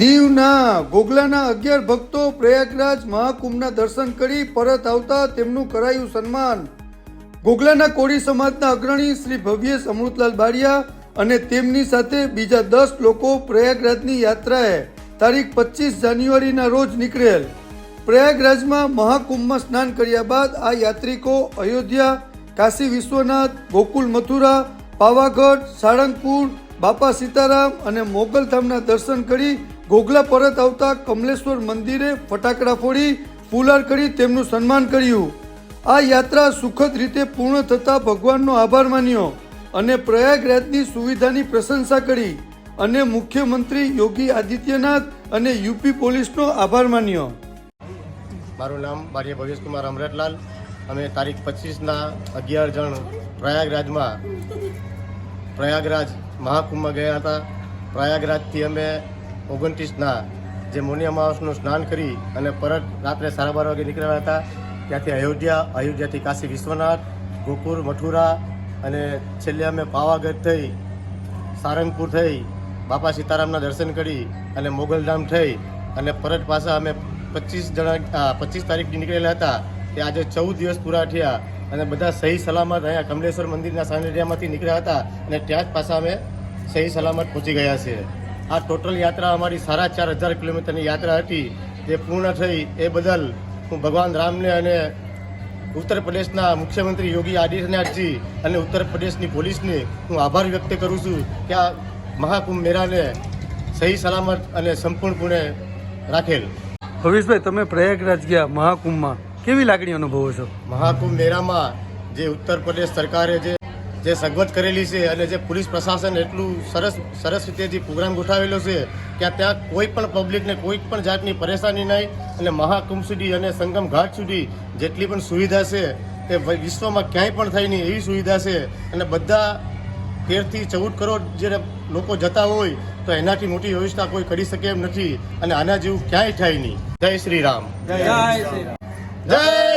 દીવના ગોગલાના અગિયાર ભક્તો પ્રયાગરાજ મહાકુંભના દર્શન કરી પરત આવતા તેમનું કરાયું સન્માન. ગોગલાના કોળી સમાજના અગ્રણી શ્રી ભવ્યેશ અમૃતલાલ બારિયા અને તેમની સાથે બીજા દસ લોકો પ્રયાગરાજની યાત્રાએ તારીખ પચીસ જાન્યુઆરીના રોજ નીકળેલ. પ્રયાગરાજમાં મહાકુંભમાં સ્નાન કર્યા બાદ આ યાત્રિકો અયોધ્યા, કાશી વિશ્વનાથ, ગોકુલ મથુરા, પાવાગઢ, સાળંગપુર, બાપા સીતારામ અને મોગલધામના દર્શન કરી ગોગલા પરત આવતા કમલેશ્વર મંદિરે ફટાકડા ફોડી ફૂલાર કરી તેમનું સન્માન કર્યું. આ યાત્રા સુખદ રીતે પૂર્ણ થતા ભગવાનનો આભાર માન્યો અને પ્રયાગરાજની સુવિધાની પ્રશંસા કરી અને મુખ્યમંત્રી યોગી આદિત્યનાથ અને યુપી પોલીસનો આભાર માન્યો. મારું નામ બારિયા ભવેશકુમાર અમરતલાલ. અમે તારીખ પચીસના અગિયાર જણ પ્રયાગરાજમાં પ્રયાગરાજ મહાકુંભમાં ગયા હતા. પ્રયાગરાજથી અમે ઓગણત્રીસના જે મોની અમાવસનું સ્નાન કરી અને પરત રાત્રે સાડા બાર વાગે નીકળ્યા હતા, ત્યાંથી અયોધ્યા, અયોધ્યાથી કાશી વિશ્વનાથ, ગોકુર, મથુરા અને છેલ્લે અમે પાવાગઢ થઈ, સારંગપુર થઈ, બાપા સીતારામના દર્શન કરી અને મોગલધામ થઈ અને પરત પાછા અમે પચીસ જણા પચીસ તારીખથી નીકળેલા હતા તે આજે ચૌદ દિવસ પૂરા થયા અને બધા સહી સલામત અહીંયા કમલેશ્વર મંદિરના સાનિધ્યમાંથી નીકળ્યા હતા અને ત્યાં જ પાછા અમે સહી સલામત પહોંચી ગયા છે આ ટોટલ યાત્રા અમારી સાડા ચાર હજાર કિલોમીટરની યાત્રા હતી. જે પૂર્ણ થઈ એ બદલ હું ભગવાન રામને અને ઉત્તર પ્રદેશના મુખ્યમંત્રી યોગી આદિત્યનાથજી અને ઉત્તર પ્રદેશની પોલીસને હું આભાર વ્યક્ત કરું છું કે આ મહાકુંભ મેળાને સહી સલામત અને સંપૂર્ણપણે રાખેલ. ભવેશભાઈ તમે પ્રયાગરાજ ગયા મહાકુંભમાં. કેવી લાગણી અનુભવો છો? મહાકુંભ મેળામાં જે ઉત્તર પ્રદેશ સરકારે જે જે સગવડ કરેલી છે અને જે પોલીસ પ્રશાસન એટલું સરસ સરસ રીતે જે પ્રોગ્રામ ગોઠવેલો છે કે ત્યાં કોઈ પણ પબ્લિકને કોઈ પણ જાતની પરેશાની નહીં અને મહાકુંભ સુધી અને સંગમ ઘાટ સુધી જેટલી પણ સુવિધા છે એ વિશ્વમાં ક્યાંય પણ થઈ નહીં એવી સુવિધા છે અને બધા તેરથી ચૌદ કરોડ જે લોકો જતા હોય તો એનાથી મોટી વ્યવસ્થા કોઈ કરી શકે એમ નથી અને આના જેવું ક્યાંય થાય નહીં. જય શ્રી રામ. જય